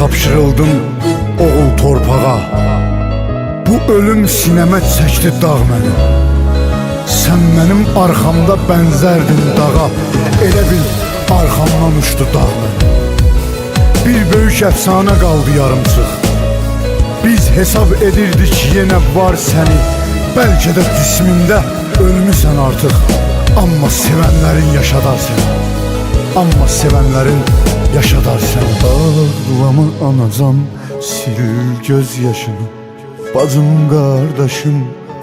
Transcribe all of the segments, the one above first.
tapşırıldım oğul torpağa. Bu ölüm sinəmə çəkdi dağ məni. Sən mənim arxamda bənzərdin dağa. Elə bil arxamdan uçdu dağ məni. Bir böyük əfsanə qaldı yarımçıq Biz hesab edirdik yenə var səni. Bəlkə də cismində ölmüsən artıq. Amma sevənlərin yaşadar səni Amma sevənlərin yaşadar səni Ağlama anacan sil göz yaşını Bacım qardaşım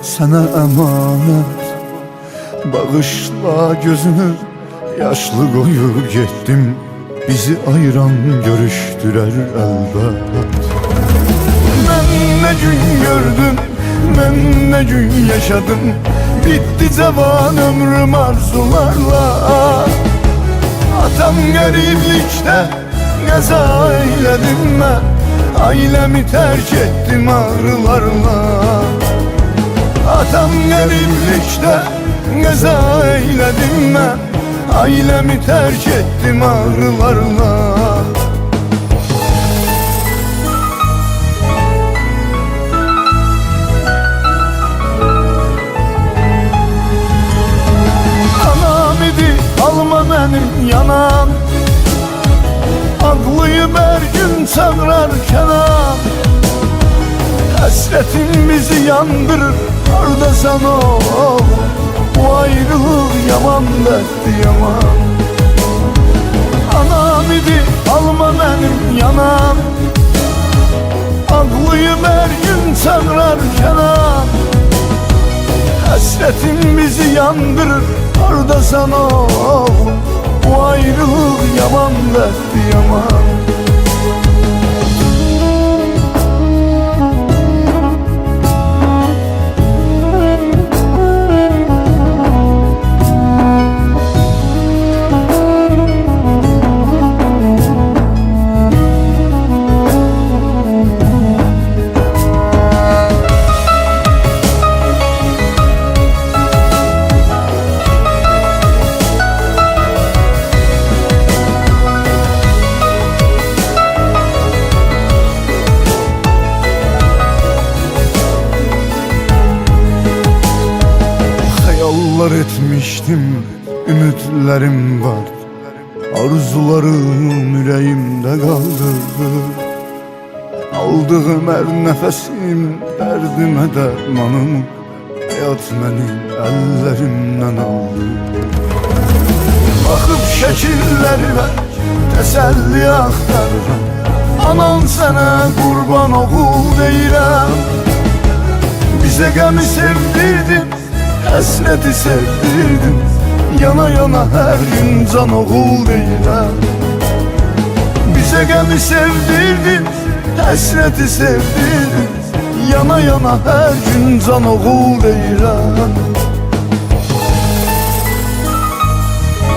sənə əmanət Bağışla gözünü yaşlı qoyub getdim Bizi ayıran görüşdürər əlbət Mən nə gün gördüm, mən nə gün yaşadım. Bitti cavan ömrüm arzularla Atam gariblikdə qəza eylədim mən Ailəmi tərk etdim ağrılarla. Atam gariblikdə qəza eylədim mən Ailəmi tərk etdim ağrılarla Ağlayıp her gün çağırar Kenan Hasretin bizi yandırır Oradasan ol Bu ayrılık yaman derdi yaman. Anam idi alma benim yanam Ağlayıp her gün çağırar Kenan Hasretin bizi yandırır Oradasan ol Bu ayrılık yaman derdi yaman Hayallar etmiştim, ümitlerim var. Arzularım yüreğimde kaldı. Aldığım her nefesim derdime dermanım. Hayat beni ellerimden aldı. Bakıp şekillerine teselli aktarırım Anan sana kurban oğul deyirəm Bize gemi sevdirdin Hasreti sevdirdin. Yana yana her gün can oğul deyirəm Bize gemi sevdirdin Hasreti sevdirdin. Yana yana her gün can oğul deyirəm